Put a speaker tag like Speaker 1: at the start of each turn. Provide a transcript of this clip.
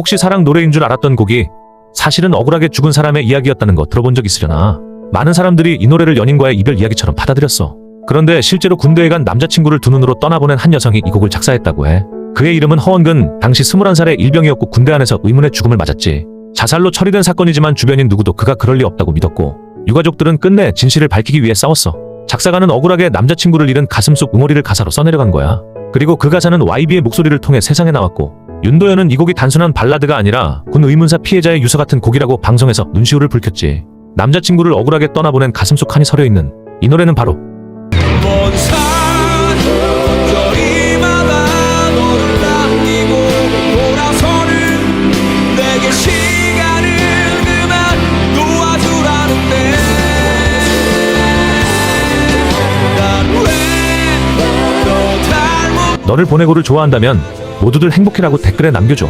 Speaker 1: 혹시 사랑 노래인 줄 알았던 곡이 사실은 억울하게 죽은 사람의 이야기였다는 거 들어본 적 있으려나? 많은 사람들이 이 노래를 연인과의 이별 이야기처럼 받아들였어. 그런데 실제로 군대에 간 남자친구를 두 눈으로 떠나보낸 한 여성이 이 곡을 작사했다고 해. 그의 이름은 허원근, 당시 21살의 일병이었고 군대 안에서 의문의 죽음을 맞았지. 자살로 처리된 사건이지만 주변인 누구도 그가 그럴 리 없다고 믿었고 유가족들은 끝내 진실을 밝히기 위해 싸웠어. 작사가는 억울하게 남자친구를 잃은 가슴속 응어리를 가사로 써내려간 거야. 그리고 그 가사는 YB의 목소리를 통해 세상에 나왔고 윤도현은 이 곡이 단순한 발라드가 아니라 군 의문사 피해자의 유서 같은 곡이라고 방송에서 눈시울을 붉혔지. 남자친구를 억울하게 떠나보낸 가슴속 한이 서려 있는 이 노래는 바로 너를 보내고를 좋아한다면 모두들 행복해라고 댓글에 남겨줘.